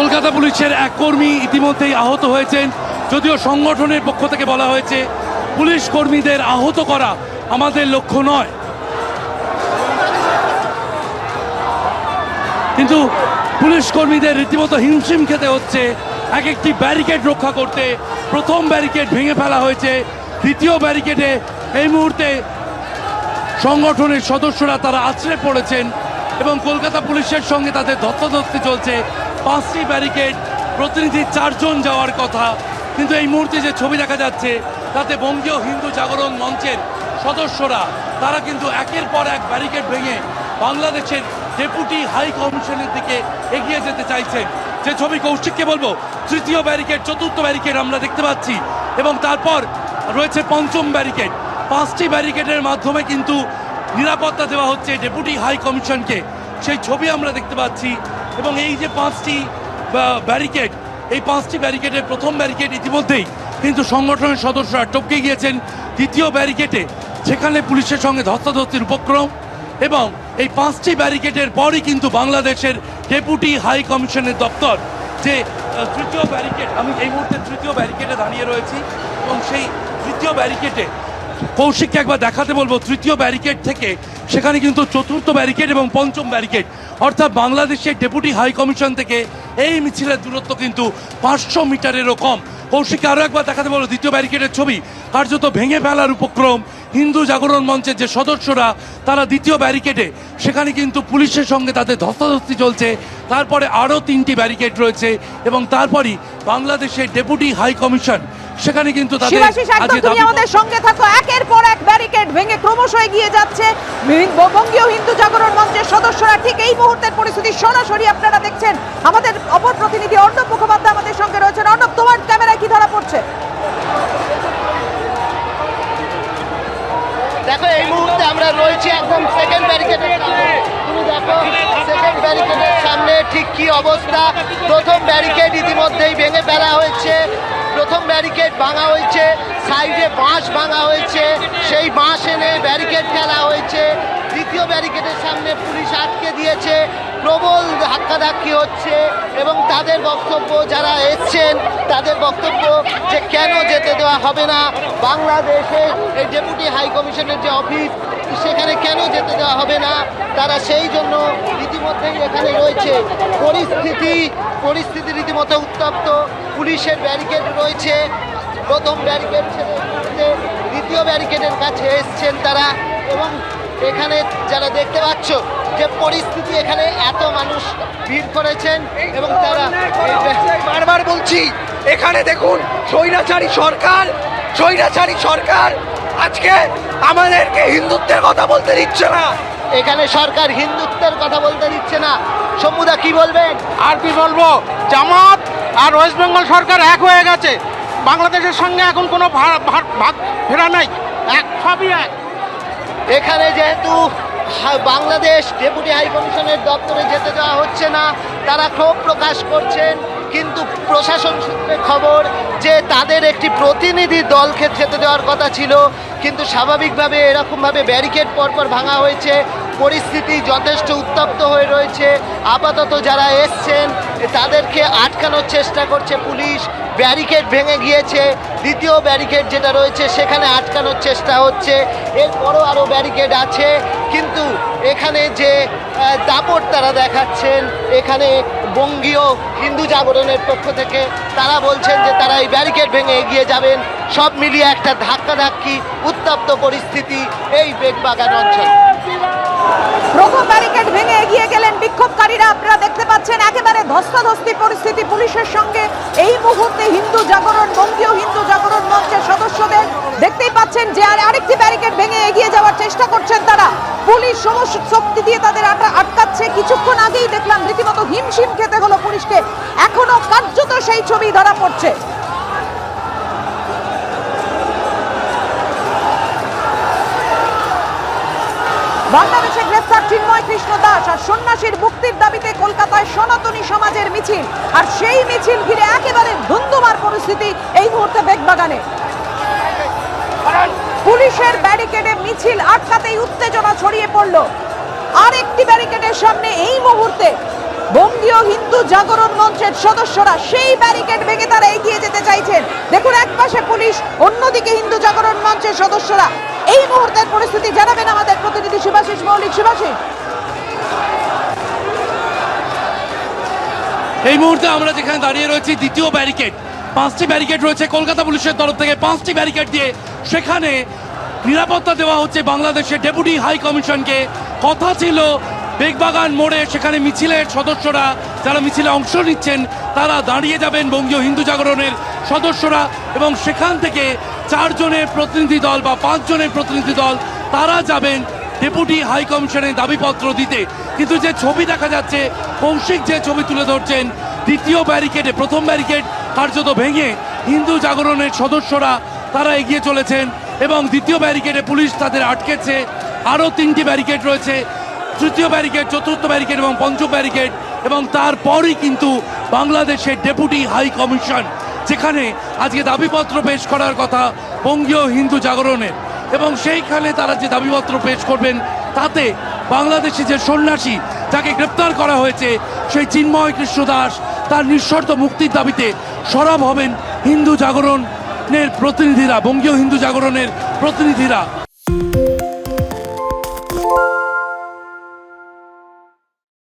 কলকাতা পুলিশের এক কর্মী ইতিমধ্যেই আহত হয়েছেন। যদিও সংগঠনের পক্ষ থেকে বলা হয়েছে, পুলিশ কর্মীদের আহত করা আমাদের লক্ষ্য নয়। কিন্তু পুলিশ কর্মীদের রীতিমতো হিমশিম খেতে হচ্ছে। এক একটি ব্যারিকেড রক্ষা করতে প্রথম ব্যারিকেড ভেঙে ফেলা হয়েছে। দ্বিতীয় ব্যারিকেডে এই মুহূর্তে সংগঠনের সদস্যরা তারা আছড়ে পড়েছেন এবং কলকাতা পুলিশের সঙ্গে তাদের ধস্তাধস্তি চলছে। পাঁচটি ব্যারিকেড প্রতিনিধি চারজন যাওয়ার কথা। কিন্তু এই মুহূর্তে যে ছবি দেখা যাচ্ছে, তাতে বঙ্গীয় হিন্দু জাগরণ মঞ্চের সদস্যরা, তারা কিন্তু একের পর এক ব্যারিকেড ভেঙে বাংলাদেশের ডেপুটি হাই কমিশনের দিকে এগিয়ে যেতে চাইছেন। যে ছবি কৌশিককে বলব, তৃতীয় ব্যারিকেড চতুর্থ ব্যারিকেড আমরা দেখতে পাচ্ছি। এবং তারপর রয়েছে পঞ্চম ব্যারিকেড পাঁচটি ব্যারিকেডের মাধ্যমে কিন্তু নিরাপত্তা দেওয়া হচ্ছে ডেপুটি হাই কমিশনকে সেই ছবি আমরা দেখতে পাচ্ছি। এবং এই যে পাঁচটি ব্যারিকেড এই পাঁচটি ব্যারিকেডের প্রথম ব্যারিকেড ইতিমধ্যেই কিন্তু সংগঠনের সদস্যরা টপকে গিয়েছেন। দ্বিতীয় ব্যারিকেডে সেখানে পুলিশের সঙ্গে ধস্তাধস্তির উপক্রম এবং এই পাঁচটি ব্যারিকেডের পরই কিন্তু বাংলাদেশের ডেপুটি হাই কমিশনের দপ্তর যে তৃতীয় ব্যারিকেড আমি এই মুহূর্তে তৃতীয় ব্যারিকেডে দাঁড়িয়ে রয়েছি এবং সেই তৃতীয় ব্যারিকেডে কৌশিককে একবার দেখাতে বলব, তৃতীয় ব্যারিকেড থেকে। সেখানে কিন্তু চতুর্থ ব্যারিকেড এবং পঞ্চম ব্যারিকেড অর্থাৎ বাংলাদেশের ডেপুটি হাই কমিশন থেকে এই মিছিলের দূরত্ব কিন্তু পাঁচশো মিটারেরও কম। কৌশিককে আরও একবার দেখাতে বলো দ্বিতীয় ব্যারিকেডের ছবি। কার্যত ভেঙে ফেলার উপক্রম, হিন্দু জাগরণ মঞ্চের যে সদস্যরা, তারা দ্বিতীয় ব্যারিকেডে সেখানে কিন্তু পুলিশের সঙ্গে তাদের ধস্তাধস্তি চলছে। তারপরে আরও তিনটি ব্যারিকেড রয়েছে এবং তারপরই বাংলাদেশের ডেপুটি হাই কমিশন সেখানে কিন্তু তুমি আমাদের সঙ্গে থাকো। একের পর এক ব্যারিকেড ভেঙে ক্রমশ এগিয়ে যাচ্ছে। বঙ্গীয় হিন্দু জাগরণ মঞ্চের সদস্যরা ঠিক এই মুহূর্তের পরিস্থিতি সরাসরি আপনারা দেখছেন। আমাদের অপর প্রতিনিধি অর্ণব মুখোপাধ্যায় আমাদের সঙ্গে রয়েছেন। অর্ণব তোমার ক্যামেরায় কি ধরা পড়ছে? দেখো এই মুহূর্তে আমরা রয়েছি একদম সেকেন্ড ব্যারিকেডের সামনে। তুমি দেখো সেকেন্ড ব্যারিকেডের সামনে ঠিক কি অবস্থা? প্রথম ব্যারিকেড ইতিমধ্যেই ভেঙে ফেলা হয়েছে। প্রথম ব্যারিকেড ভাঙা হয়েছে, সাইডে বাঁশ ভাঙা হয়েছে, সেই বাঁশ এনে ব্যারিকেড ফেলা হয়েছে। দ্বিতীয় ব্যারিকেডের সামনে পুলিশ আটকে দিয়েছে, প্রবল ধাক্কাধাক্কি হচ্ছে এবং তাদের বক্তব্য যারা এসছেন, তাদের বক্তব্য যে কেন যেতে দেওয়া হবে না বাংলাদেশে এই ডেপুটি হাই কমিশনের যে অফিস, সেখানে কেন যেতে দেওয়া হবে না, তারা সেই জন্য ইতিমধ্যেই এখানে রয়েছে। পরিস্থিতি পরিস্থিতি রীতিমতো উত্তপ্ত। পুলিশের ব্যারিকেড রয়েছে। প্রথম ব্যারিকেড ছেড়ে দ্বিতীয় ব্যারিকেডের কাছে এসছেন তারা এবং এখানে যারা দেখতে পাচ্ছ যে পরিস্থিতি এখানে এত মানুষ ভিড় করেছেন এবং তারা বারবার বলছি এখানে দেখুন স্বৈরাচারী সরকার স্বৈরাচারী সরকার। আজকে আমাদেরকে হিন্দুত্বের কথা বলতে দিচ্ছে না। এখানে সরকার হিন্দুত্বের কথা বলতে দিচ্ছে না। সমুদা কি বলবেন? আর কি বলব? জামাত আর ওয়েস্ট বেঙ্গল সরকার এক হয়ে গেছে। বাংলাদেশের সঙ্গে এখন কোনো ভাগ ফেরা নাই। এক সবই এক। এখানে যেহেতু বাংলাদেশ ডেপুটি হাই কমিশনের দপ্তরে যেতে দেওয়া হচ্ছে না তারা ক্ষোভ প্রকাশ করছেন কিন্তু প্রশাসন সূত্রে খবর যে তাদের একটি প্রতিনিধি দলকে যেতে দেওয়ার কথা ছিল কিন্তু স্বাভাবিকভাবে এরকমভাবে ব্যারিকেড পরপর ভাঙা হয়েছে। পরিস্থিতি যথেষ্ট উত্তপ্ত হয়ে রয়েছে। আপাতত যারা এসছেন, তাদেরকে আটকানোর চেষ্টা করছে পুলিশ। ব্যারিকেড ভেঙে গিয়েছে। দ্বিতীয় ব্যারিকেড যেটা রয়েছে, সেখানে আটকানোর চেষ্টা হচ্ছে। এরপরও আরও ব্যারিকেড আছে। কিন্তু এখানে যে দাপট তারা দেখাচ্ছেন, এখানে বঙ্গীয় হিন্দু জাগরণের পক্ষ থেকে তারা বলছেন যে তারা এই ব্যারিকেড ভেঙে এগিয়ে যাবেন। সব মিলিয়ে একটা ধাক্কাধাক্কি, উত্তপ্ত পরিস্থিতি এই বেগবাগান অঞ্চল। প্রথম ব্যারিকেড ভেঙে এগিয়ে গেলেন বিক্ষোভকারীরা। আপনারা দেখতে পাচ্ছেন একেবারে ধস্তাধস্তি পরিস্থিতি পুলিশের সঙ্গে। এই মুহূর্তে হিন্দু জাগরণ, বঙ্গীয় হিন্দু জাগরণ মঞ্চের সদস্যদের দেখতেই পাচ্ছেন যে আর আরেকটি ব্যারিকেড ভেঙে এগিয়ে যাওয়ার চেষ্টা করছেন তারা। পুলিশ সমস্ত শক্তি দিয়ে তাদের আটা- আটকাচ্ছে। কিছুক্ষণ আগেই দেখলাম রীতিমতো হিমশিম খেতে হলো পুলিশকে। এখনও কার্যত সেই ছবি ধরা পড়ছে। বাংলাদেশে গ্রেফতার চিন্ময় কৃষ্ণ দাস আর সন্ন্যাসীর মুক্তির দাবিতে কলকাতায় সনাতনী সমাজের মিছিল। আর সেই মিছিল ঘিরে একেবারে ধুন্ধুমার পরিস্থিতি এই মুহূর্তে বেগবাগানে। পুলিশের ব্যারিকেডে মিছিল আটকাতেই উত্তেজনা ছড়িয়ে পড়ল। আর একটি ব্যারিকেডের সামনে এই মুহূর্তে বঙ্গীয় হিন্দু জাগরণ মঞ্চের সদস্যরা সেই ব্যারিকেড ভেঙে তারা এগিয়ে যেতে চাইছেন। দেখুন পুলিশ, অন্যদিকে হিন্দু জাগরণ মঞ্চের সদস্যরা। এই মুহূর্তের পরিস্থিতি জানাবেন আমাদের প্রতিনিধি শিবাশিস মৌলিক। শিবাশিস। এই মুহূর্তে আমরা যেখানে দাঁড়িয়ে রয়েছি, দ্বিতীয় ব্যারিকেড। পাঁচটি ব্যারিকেড রয়েছে কলকাতা পুলিশের তরফ থেকে। পাঁচটি ব্যারিকেড দিয়ে সেখানে নিরাপত্তা দেওয়া হচ্ছে বাংলাদেশের ডেপুটি হাই কমিশনকে। কথা ছিল, বেগবাগান মোড়ে সেখানে মিছিলের সদস্যরা, যারা মিছিলে অংশ নিচ্ছেন, তারা দাঁড়িয়ে যাবেন বঙ্গীয় হিন্দু জাগরণের সদস্যরা এবং সেখান থেকে চারজনের প্রতিনিধি দল বা পাঁচজনের প্রতিনিধি দল, তারা যাবেন ডেপুটি হাই কমিশনের দাবিপত্র দিতে। কিন্তু যে ছবি দেখা যাচ্ছে, কৌশিক যে ছবি তুলে ধরছেন, দ্বিতীয় ব্যারিকেডে, প্রথম ব্যারিকেড কার্যত ভেঙে হিন্দু জাগরণের সদস্যরা, তারা এগিয়ে চলেছেন এবং দ্বিতীয় ব্যারিকেডে পুলিশ তাদের আটকেছে। আরও তিনটি ব্যারিকেড রয়েছে, তৃতীয় ব্যারিকেড, চতুর্থ ব্যারিকেড এবং পঞ্চম ব্যারিকেড এবং তারপরই কিন্তু বাংলাদেশের ডেপুটি হাই কমিশন যেখানে আজকে দাবিপত্র পেশ করার কথা বঙ্গীয় হিন্দু জাগরণের। এবং সেইখানে তারা যে দাবিপত্র পেশ করবেন, তাতে বাংলাদেশি যে সন্ন্যাসী যাকে গ্রেপ্তার করা হয়েছে, সেই চিন্ময় কৃষ্ণ দাস, তার নিঃশর্ত মুক্তির দাবিতে সরব হবেন হিন্দু জাগরণের প্রতিনিধিরা, বঙ্গীয় হিন্দু জাগরণের প্রতিনিধিরা।